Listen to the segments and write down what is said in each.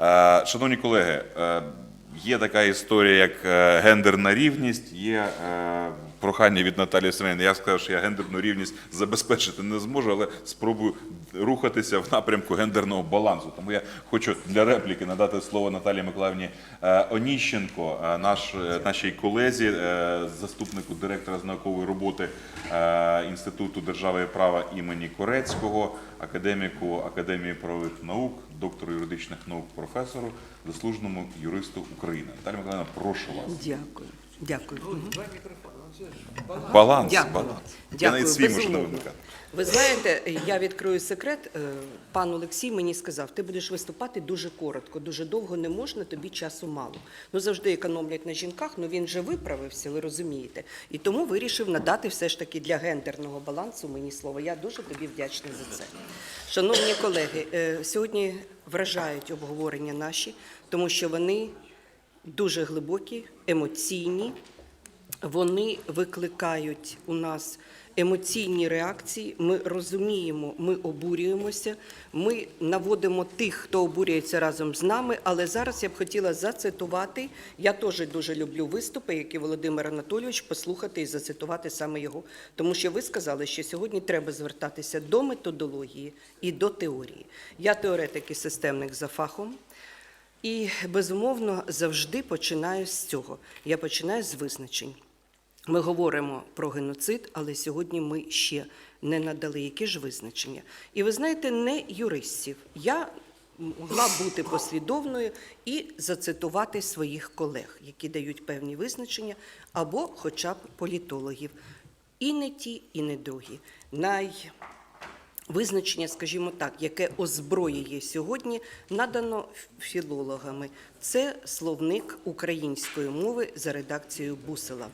Е, Шановні колеги, е, є така історія, як е, гендерна рівність, є прохання від Наталії Семенівни. Я сказав, що я гендерну рівність забезпечити не зможу, але спробую рухатися в напрямку гендерного балансу. Тому я хочу для репліки надати слово Наталії Миколаївні е, Оніщенко, е, наш, е, нашій колезі, заступнику директора з наукової роботи Інституту держави і права імені Корецького, академіку Академії правових наук, доктору юридичних наук, професору, заслуженому юристу України. Наталія Миколаївна, прошу вас. Дякую. Дякую. Мгм. Баланс, Дякую. баланс. Я навіть свій можу не Безумовно. вимикати. Ви знаєте, я відкрию секрет. Е, Пан Олексій мені сказав, ти будеш виступати дуже коротко, дуже довго не можна, тобі часу мало. Ну завжди економлять на жінках, ну він же виправився, ви розумієте. І тому вирішив надати все ж таки для гендерного балансу мені слово. Я дуже тобі вдячна за це. Шановні колеги, е, сьогодні вражають обговорення наші, тому що вони дуже глибокі, емоційні. Вони викликають у нас емоційні реакції. Ми розуміємо, ми обурюємося, ми наводимо тих, хто обурюється разом з нами. Але зараз я б хотіла зацитувати. Я теж дуже люблю виступи, які Володимир Анатолійович послухати і зацитувати саме його. Тому що ви сказали, що сьогодні треба звертатися до методології і до теорії. Я теоретик і системник за фахом. І безумовно завжди починаю з цього. Я починаю з визначень. Ми говоримо про геноцид, але сьогодні ми ще не надали які ж визначення. І ви знаєте, не юристів. Я могла бути послідовною і зацитувати своїх колег, які дають певні визначення, або хоча б політологів. І не ті, і не другі. Най... Визначення, скажімо так, яке озброює сьогодні, надано філологами. Це словник української мови за редакцією Бусела.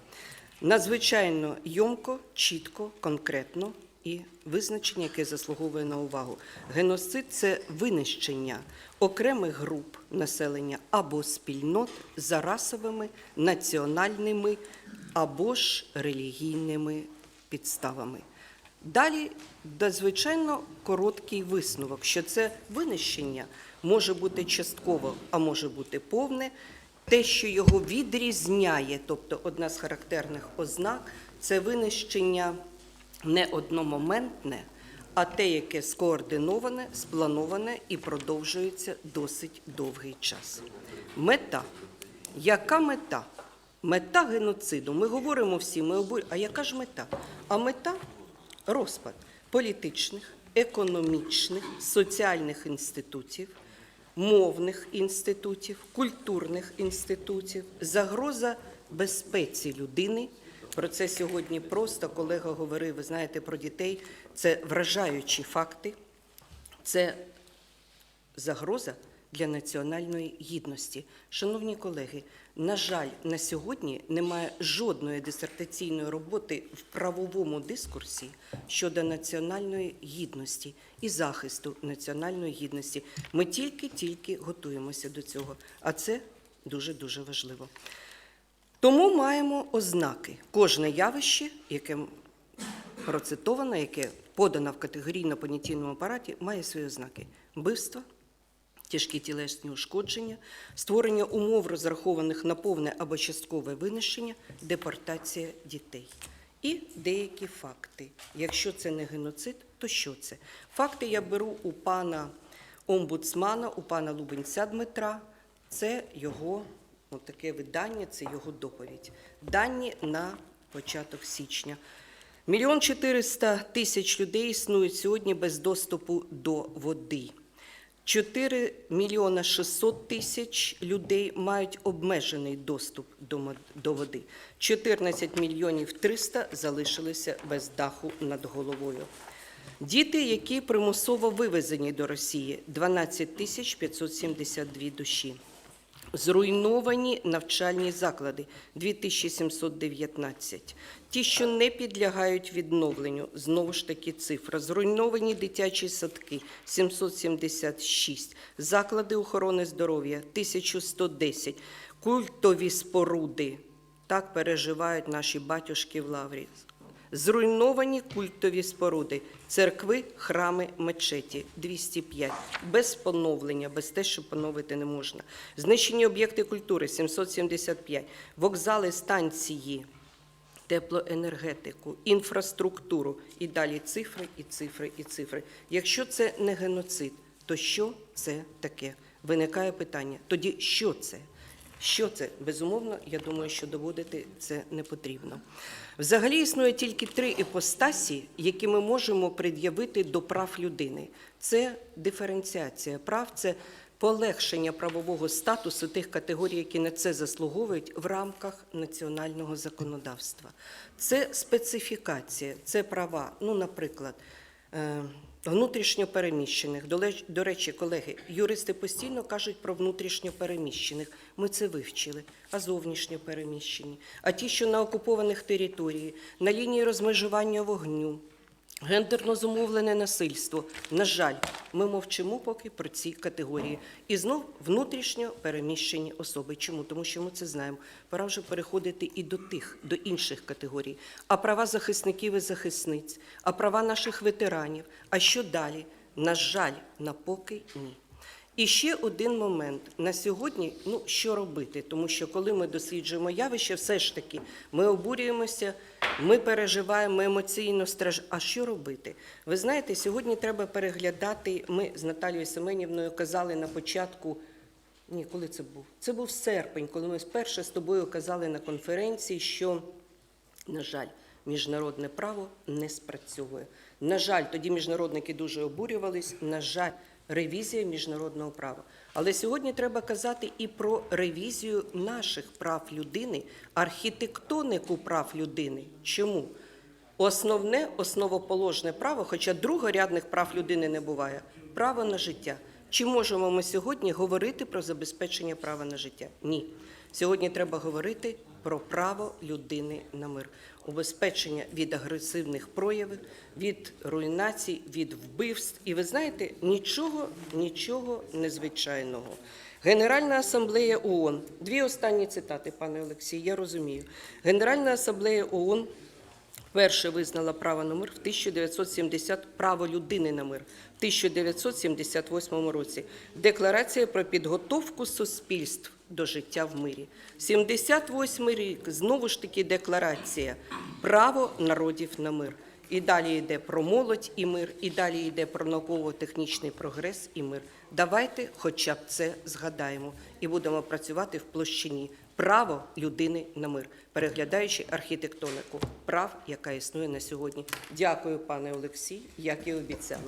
Надзвичайно йомко, чітко, конкретно і визначення, яке заслуговує на увагу. Геноцид це винищення окремих груп населення або спільнот за расовими, національними або ж релігійними підставами. Далі надзвичайно короткий висновок, що це винищення може бути частково, а може бути повне. Те, що його відрізняє, тобто одна з характерних ознак, це винищення не одномоментне, а те, яке скоординоване, сплановане і продовжується досить довгий час. Мета. Яка мета? Мета геноциду. Ми говоримо всі, ми обу... а яка ж мета? А мета розпад політичних, економічних, соціальних інститутів, мовних інститутів, культурних інститутів, загроза безпеці людини. Про це сьогодні просто колега говорив, ви знаєте, про дітей. Це вражаючі факти, це загроза для національної гідності. Шановні колеги, на жаль, на сьогодні немає жодної дисертаційної роботи в правовому дискурсі щодо національної гідності і захисту національної гідності. Ми тільки-тільки готуємося до цього, а це дуже дуже важливо. Тому маємо ознаки. Кожне явище, яке процитовано, яке подано в категорійно-понятійному апараті, має свої ознаки: вбивства, тяжкі тілесні ушкодження, створення умов, розрахованих на повне або часткове винищення, депортація дітей. І деякі факти. Якщо це не геноцид, то що це? Факти я беру у пана омбудсмана, у пана Лубенця Дмитра. Це його таке видання, це його доповідь. Дані на початок січня. Мільйон чотириста тисяч людей існують сьогодні без доступу до води. 4 мільйона 600 тисяч людей мають обмежений доступ до води. 14 мільйонів 300 залишилися без даху над головою. Діти, які примусово вивезені до Росії, 12 тисяч 572 душі. Зруйновані навчальні заклади 2719. Ті, що не підлягають відновленню, знову ж таки цифра. Зруйновані дитячі садки 776, заклади охорони здоров'я 1110, культові споруди. Так переживають наші батюшки в лаврі. Зруйновані культові споруди, церкви, храми, мечеті 205. Без поновлення, без те, що поновити не можна. Знищені об'єкти культури 775. Вокзали, станції теплоенергетику, інфраструктуру і далі цифри, і цифри, і цифри. Якщо це не геноцид, то що це таке? Виникає питання. Тоді що це? Що це? Безумовно, я думаю, що доводити це не потрібно. Взагалі існує тільки три іпостасі, які ми можемо пред'явити до прав людини. Це диференціація прав, це полегшення правового статусу тих категорій, які на це заслуговують в рамках національного законодавства. Це специфікація, це права. Ну, наприклад, е, внутрішньопереміщених. До речі, колеги, юристи постійно кажуть про внутрішньопереміщених. Ми це вивчили. А зовнішньопереміщені, а ті, що на окупованих територіях, на лінії розмежування вогню, Гендерно зумовлене насильство. На жаль, ми мовчимо поки про ці категорії. І знов внутрішньо переміщені особи. Чому? Тому що ми це знаємо. Пора вже переходити і до тих, до інших категорій. А права захисників і захисниць, а права наших ветеранів. А що далі? На жаль, на поки ні. І ще один момент на сьогодні. Ну що робити? Тому що коли ми досліджуємо явище, все ж таки ми обурюємося, ми переживаємо емоційно страж. А що робити? Ви знаєте, сьогодні треба переглядати. Ми з Наталією Семенівною казали на початку. Ні, коли це був? Це був серпень, коли ми вперше з тобою казали на конференції, що на жаль, міжнародне право не спрацьовує. На жаль, тоді міжнародники дуже обурювались. На жаль, ревізія міжнародного права. Але сьогодні треба казати і про ревізію наших прав людини, архітектонику прав людини. Чому? Основне, основоположне право, хоча другорядних прав людини не буває, право на життя. Чи можемо ми сьогодні говорити про забезпечення права на життя? Ні. Сьогодні треба говорити про право людини на мир, убезпечення від агресивних проявів, від руйнацій, від вбивств. І ви знаєте, нічого, нічого незвичайного. Генеральна асамблея ООН. Дві останні цитати, пане Олексій, я розумію. Генеральна асамблея ООН Перше визнала право на мир в 1970 право людини на мир в 1978 році. Декларація про підготовку суспільств до життя в мирі. 78 рік знову ж таки декларація право народів на мир. І далі йде про молодь і мир, і далі йде про науково-технічний прогрес і мир. Давайте хоча б це згадаємо і будемо працювати в площині право людини на мир, переглядаючи архітектонику прав, яка існує на сьогодні. Дякую, пане Олексій, як і обіцяла.